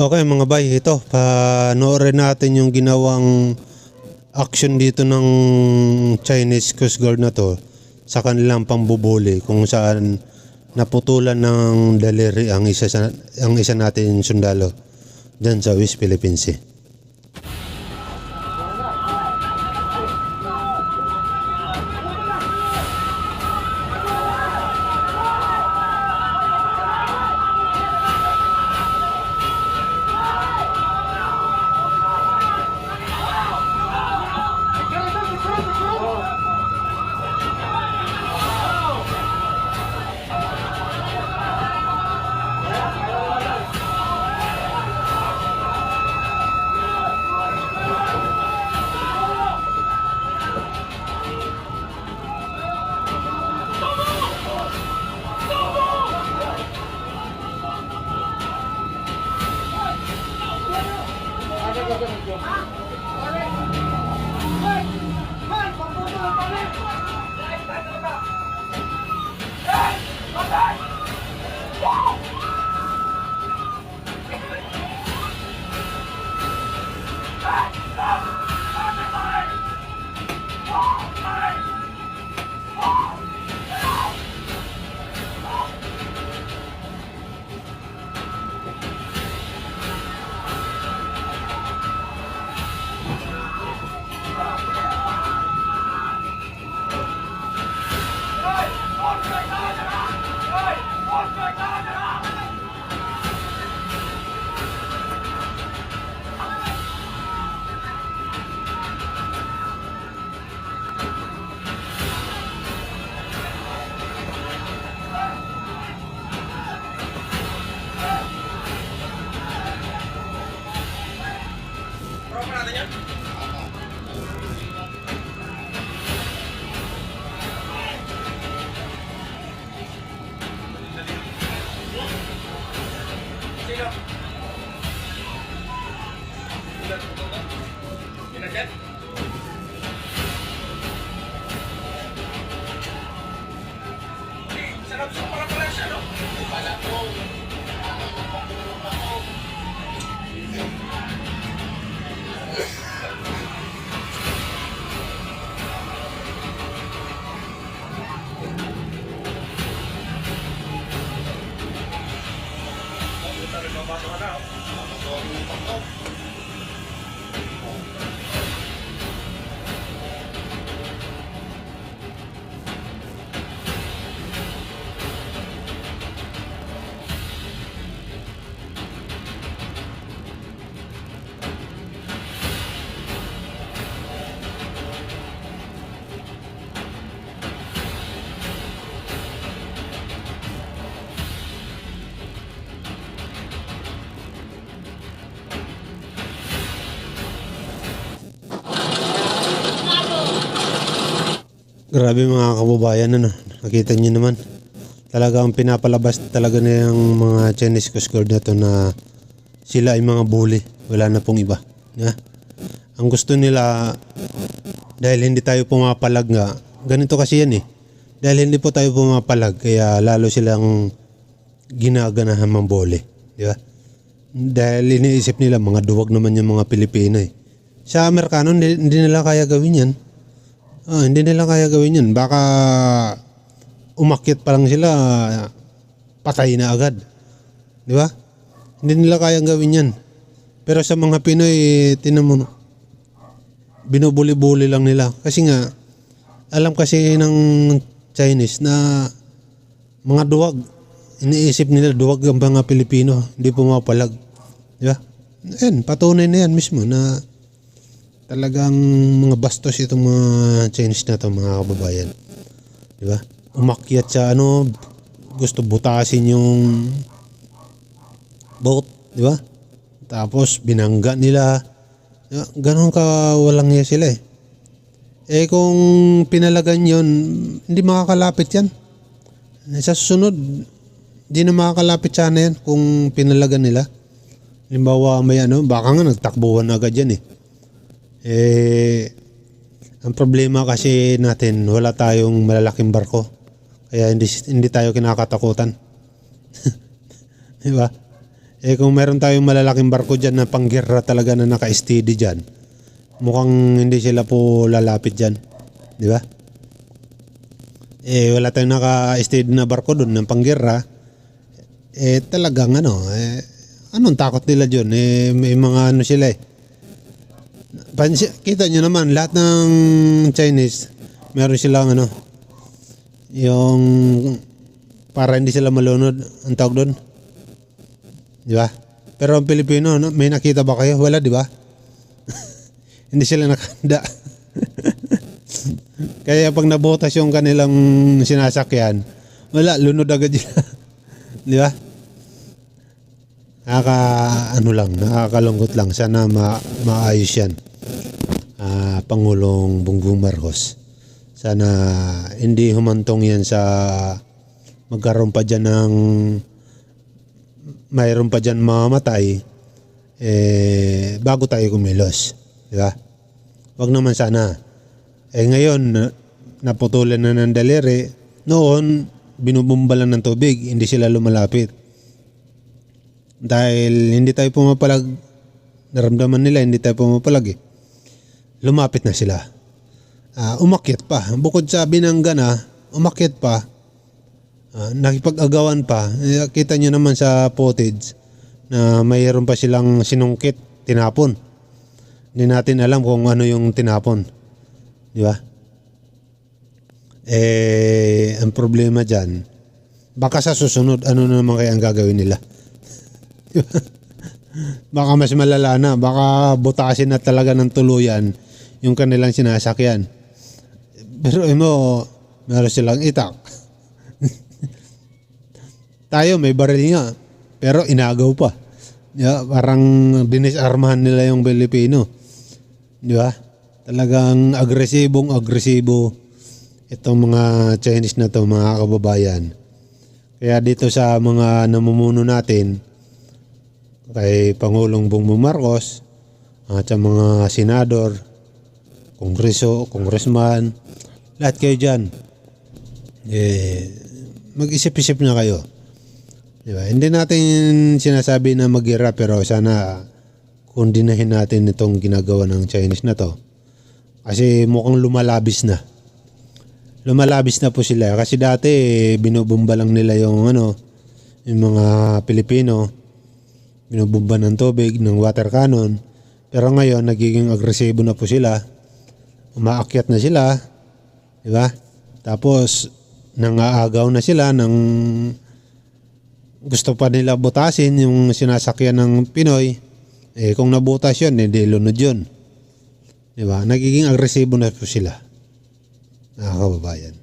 Okay mga bay, ito, panoorin natin yung ginawang action dito ng Chinese Coast Guard na to sa kanilang pambubuli kung saan naputulan ng daliri ang isa, sa, ang isa natin sundalo dyan sa West Philippines Sea. あっ! Ini aja. Grabe mga kababayan ano, nakita niyo naman. Talagang pinapalabas talaga na yung mga Chinese Coast Guard na to na sila ay mga bully. Wala na pong iba. Yeah? Ang gusto nila, dahil hindi tayo pumapalag nga, ganito kasi yan eh. Dahil hindi po tayo pumapalag, kaya lalo silang ginaganahan mambole. Di ba? Dahil iniisip nila, mga duwag naman yung mga Pilipino eh. Sa Amerikano, hindi nila kaya gawin yan. Ah, hindi nila kaya gawin yun. Baka umakyat pa lang sila, patay na agad. Di ba? Hindi nila kaya gawin yan. Pero sa mga Pinoy, tinan mo, binubuli-buli lang nila. Kasi nga, alam kasi ng Chinese na mga duwag, iniisip nila duwag ang mga Pilipino, hindi pumapalag. Di ba? Yan, patunay na yan mismo na talagang mga bastos itong mga Chinese na to mga kababayan. Di ba? Umakyat sa ano, gusto butasin yung boat, di ba? Tapos binangga nila. Ya, Ganon ka walang iya sila eh. Eh kung pinalagan yon hindi makakalapit yan. Sa susunod, hindi na makakalapit sana yan kung pinalagan nila. Halimbawa may ano, baka nga nagtakbuhan agad yan eh. Eh, ang problema kasi natin, wala tayong malalaking barko. Kaya hindi, hindi tayo kinakatakutan. Di ba? Eh kung meron tayong malalaking barko dyan na panggirra talaga na naka-steady dyan, mukhang hindi sila po lalapit dyan. Di ba? Eh wala tayong naka-steady na barko doon ng panggirra. Eh talagang ano, eh, anong takot nila dyan? Eh may mga ano sila eh. Pansi, kita nyo naman, lahat ng Chinese, meron silang ano, yung para hindi sila malunod, ang tawag doon. Di ba? Pero ang Pilipino, no, may nakita ba kayo? Wala, di ba? hindi sila nakanda. Kaya pag nabutas yung kanilang sinasakyan, wala, lunod agad sila. di ba? Nakaka, ano lang, nakakalungkot lang. Sana ma, maayos yan. Ah, Pangulong Bongbong Marcos. Sana hindi humantong yan sa magkaroon pa dyan ng mayroon pa dyan mamamatay eh, bago tayo kumilos. Di ba? Wag naman sana. Eh ngayon, na- naputulan na ng daliri. Noon, binubumba lang ng tubig, hindi sila lumalapit. Dahil hindi tayo pumapalag, naramdaman nila hindi tayo pumapalag eh. Lumapit na sila. Ah, umakyat pa. Bukod sa binangga na, umakyat pa. Ah, nakipag-agawan pa. Eh, kita nyo naman sa footage na mayroon pa silang sinungkit, tinapon. Hindi natin alam kung ano yung tinapon. Di ba? Eh, ang problema dyan, baka sa susunod, ano na naman kaya ang gagawin nila? Di ba? baka mas malala na, baka butasin na talaga ng tuluyan yung kanilang sinasakyan. Pero mo, meron silang itak. Tayo may baril nga, pero inagaw pa. Yeah, parang dinisarmahan nila yung Pilipino. Di ba? Talagang agresibong agresibo itong mga Chinese na to mga kababayan. Kaya dito sa mga namumuno natin, kay Pangulong Bongbong Marcos, at sa mga senador, kongreso, congressman, lahat kayo dyan, eh, mag-isip-isip na kayo. Di ba? Hindi natin sinasabi na magira pero sana kundinahin natin itong ginagawa ng Chinese na to. Kasi mukhang lumalabis na. Lumalabis na po sila. Kasi dati eh, binubumba lang nila yung ano, yung mga Pilipino. Binubumba ng tubig, ng water cannon. Pero ngayon, nagiging agresibo na po sila. Umaakyat na sila. Di ba? Tapos, nangaagaw na sila ng gusto pa nila butasin yung sinasakyan ng Pinoy, eh kung nabutas yun, hindi lunod yun. Di ba? Nagiging agresibo na po sila. Mga kababayan.